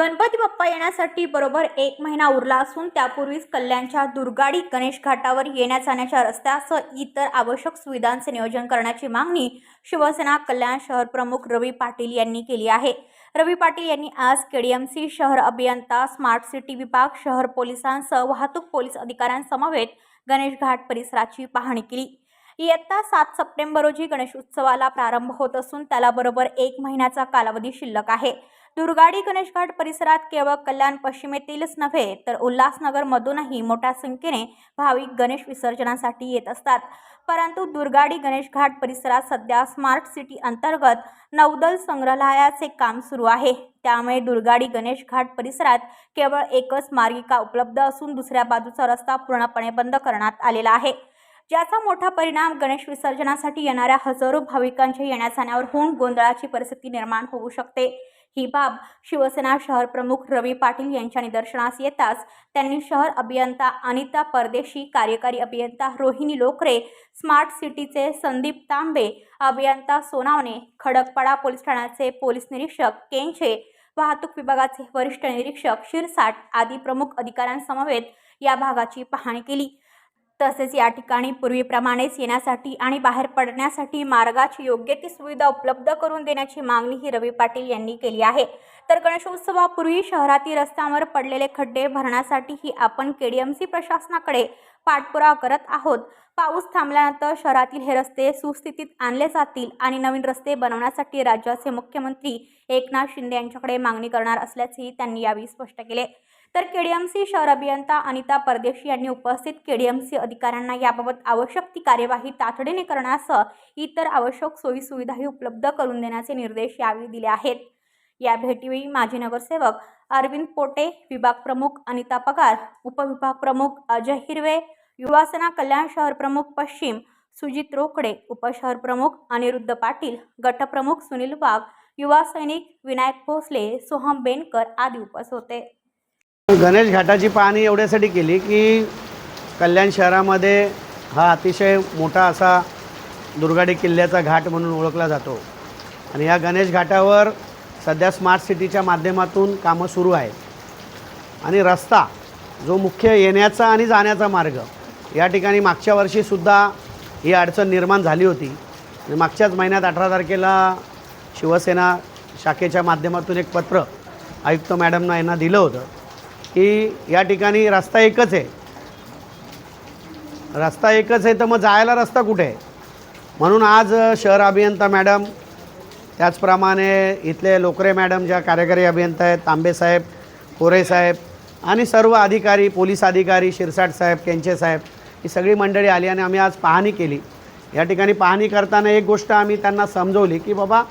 गणपती बाप्पा येण्यासाठी बरोबर एक महिना उरला असून त्यापूर्वीच कल्याणच्या दुर्गाडी गणेश घाटावर येण्या जाण्याच्या रस्त्यासह इतर आवश्यक सुविधांचे नियोजन करण्याची मागणी शिवसेना कल्याण शहर प्रमुख रवी पाटील यांनी केली आहे. रवी पाटील यांनी आज केडीएमसी शहर अभियंता स्मार्ट सिटी विभाग शहर पोलिसांसह वाहतूक पोलीस अधिकाऱ्यांसमवेत गणेश घाट परिसराची पाहणी केली. इयत्ता सात सप्टेंबर रोजी गणेश उत्सवाला प्रारंभ होत असून त्याला बरोबर एक महिन्याचा कालावधी शिल्लक आहे. दुर्गाडी गणेशघाट परिसरात केवळ कल्याण पश्चिमेतीलच नव्हे तर उल्हासनगरमधूनही मोठ्या संख्येने भाविक गणेश विसर्जनासाठी येत असतात. परंतु दुर्गाडी गणेशघाट परिसरात सध्या स्मार्ट सिटी अंतर्गत नौदल संग्रहालयाचे काम सुरू आहे. त्यामुळे दुर्गाडी गणेश घाट परिसरात केवळ एकच मार्गिका उपलब्ध असून दुसऱ्या बाजूचा रस्ता पूर्णपणे बंद करण्यात आलेला आहे. ज्याचा मोठा परिणाम गणेश विसर्जनासाठी येणाऱ्या हजारो भाविकांच्या येण्या जाण्यावर होऊन गोंधळाची परिस्थिती निर्माण होऊ शकते. ही बाब शिवसेना शहर प्रमुख रवी पाटील यांच्या निदर्शनास येताच त्यांनी शहर अभियंता अनिता परदेशी कार्यकारी अभियंता रोहिणी लोकरे स्मार्ट सिटीचे संदीप तांबे अभियंता सोनावणे खडकपाडा पोलीस ठाण्याचे पोलीस निरीक्षक केंचे वाहतूक विभागाचे वरिष्ठ निरीक्षक शिरसाट आदी प्रमुख अधिकाऱ्यांसमवेत या भागाची पाहणी केली. तसेच या ठिकाणी पूर्वीप्रमाणेच येण्यासाठी आणि बाहेर पडण्यासाठी मार्गाची योग्य ती सुविधा उपलब्ध करून देण्याची मागणी ही रवी पाटील यांनी केली आहे. तर गणेशोत्सवापूर्वी शहरातील रस्त्यांवर पडलेले खड्डे भरण्यासाठीही आपण केडीएमसी प्रशासनाकडे पाठपुरावा करत आहोत. पाऊस थांबल्यानंतर शहरातील हे रस्ते सुस्थितीत आणले जातील आणि नवीन रस्ते बनवण्यासाठी राज्याचे मुख्यमंत्री एकनाथ शिंदे यांच्याकडे मागणी करणार असल्याचेही त्यांनी यावेळी स्पष्ट केले. तर केडीएमसी शहर अभियंता अनिता परदेशी यांनी उपस्थित केडीएमसी अधिकाऱ्यांना याबाबत आवश्यक ती कार्यवाही तातडीने करण्यासह इतर आवश्यक सोयीसुविधाही उपलब्ध करून देण्याचे निर्देश यावेळी दिले आहेत. या भेटीवेळी माजी नगरसेवक अरविंद पोटे विभाग प्रमुख अनिता पगार उपविभाग प्रमुख अजय हिरवे युवासेना कल्याण शहर प्रमुख पश्चिम सुजित रोकडे उपशहर प्रमुख अनिरुद्ध पाटील गटप्रमुख सुनील वाघ युवा सैनिक विनायक भोसले सोहम बेनकर आदी उपस्थित होते. गणेश घाटाची पाहणी एवढ्यासाठी केली की कल्याण शहरामध्ये हा अतिशय मोठा असा दुर्गाडी किल्ल्याचा घाट म्हणून ओळखला जातो. आणि या गणेश घाटावर सध्या स्मार्ट सिटीच्या माध्यमातून कामं सुरू आहेत. आणि रस्ता जो मुख्य येण्याचा आणि जाण्याचा मार्ग या ठिकाणी मागच्या वर्षीसुद्धा ही अडचण निर्माण झाली होती. आणि मागच्याच महिन्यात अठरा तारखेला शिवसेना शाखेच्या माध्यमातून एक पत्र आयुक्त मॅडमना यांना दिलं होतं. की या ठिकाणी रस्ता एकच आहे. रस्ता एकच आहे तर मग जायला रस्ता कुठे? आहे म्हणून आज शहर अभियंता मॅडम त्याचप्रमाणे इथले लोकरे मॅडम ज्या कार्यकारी अभियंता आहेत तांबेसाहेब साहेब आणि सर्व अधिकारी पोलीस अधिकारी शिरसाट साहेब केंचे साहेब ही सगळी मंडळी आली आणि आम्ही आज पाहणी केली. या ठिकाणी पाहणी करताना एक गोष्ट आम्ही त्यांना समजवली की बाबा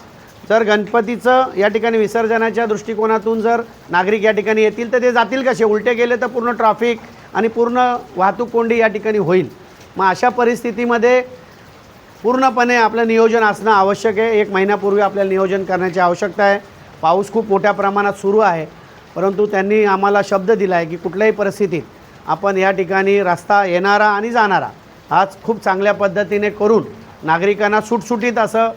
जर गणपतीचं या ठिकाणी विसर्जनाच्या दृष्टिकोनातून जर नागरिक या ठिकाणी येतील तर ते जातील कसे? उलटे गेले तर पूर्ण ट्रॅफिक आणि पूर्ण वाहतूक कोंडी या ठिकाणी होईल. मग अशा परिस्थितीमध्ये पूर्णपणे आपलं नियोजन असणं आवश्यक आहे. एक महिन्यापूर्वी आपल्याला नियोजन करण्याची आवश्यकता आहे. पाऊस खूप मोठ्या प्रमाणात सुरू आहे. परंतु त्यांनी आम्हाला शब्द दिला आहे की कुठल्याही परिस्थितीत आपण या ठिकाणी रस्ता येणारा आणि जाणारा हाच खूप चांगल्या पद्धतीने करून नागरिकांना सुटसुटीत असं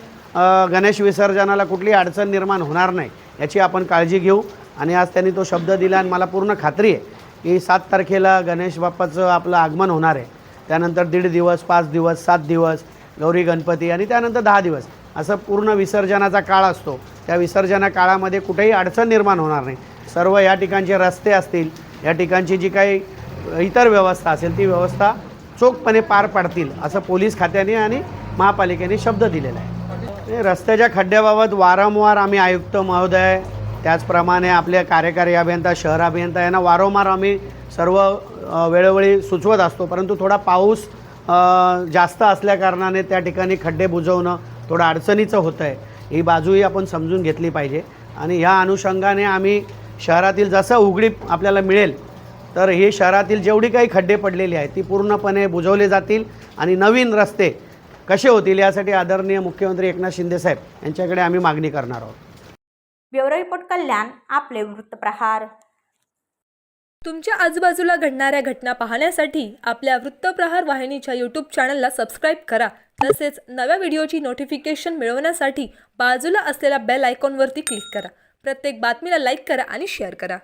गणेश विसर्जनाला कुठली अडचण निर्माण होणार नाही याची आपण काळजी घेऊ. आणि आज त्यांनी तो शब्द दिला आणि मला पूर्ण खात्री आहे की सात तारखेला गणेश बाप्पाचं आपलं आगमन होणार आहे. त्यानंतर दीड दिवस पाच दिवस सात दिवस गौरी गणपती आणि त्यानंतर दहा दिवस. असं पूर्ण विसर्जनाचा काळ असतो. त्या विसर्जना काळामध्ये कुठेही अडचण निर्माण होणार नाही. सर्व या ठिकाणचे रस्ते असतील या ठिकाणची जी काही इतर व्यवस्था असेल ती व्यवस्था चोखपणे पार पाडतील असं पोलीस खात्याने आणि महापालिकेने शब्द दिलेला आहे. रस्त्याच्या खड्ड्याबाबत वारंवार आम्ही आयुक्त महोदय त्याचप्रमाणे आपले कार्यकारी अभियंता शहर अभियंता यांना वारंवार आम्ही सर्व वेळोवेळी सुचवत असतो. परंतु थोडा पाऊस जास्त असल्याकारणाने त्या ठिकाणी खड्डे बुजवणं थोडं अडचणीचं होतं आहे ही बाजूही आपण समजून घेतली पाहिजे. आणि ह्या अनुषंगाने आम्ही शहरातील जसं उघडीप आपल्याला मिळेल तर हे शहरातील जेवढी काही खड्डे पडलेली आहेत ती पूर्णपणे बुजवले जातील. आणि नवीन रस्ते कसे होतील यासाठी आदरणीय मुख्यमंत्री एकनाथ शिंदेसाहेब यांच्याकडे आम्ही मागणी करणार आहोत. ब्युरो रिपोर्ट कल्याण आपले वृत्तप्रहार. तुमच्या आजूबाजूला घडणाऱ्या घटना पाहण्यासाठी आपल्या वृत्तप्रहार वाहिनीच्या यूट्यूब चॅनलला सबस्क्राईब करा. तसेच नव्या व्हिडिओची नोटिफिकेशन मिळवण्यासाठी बाजूला असलेल्या बेल आयकॉनवरती क्लिक करा. प्रत्येक बातमीला लाईक करा आणि शेअर करा.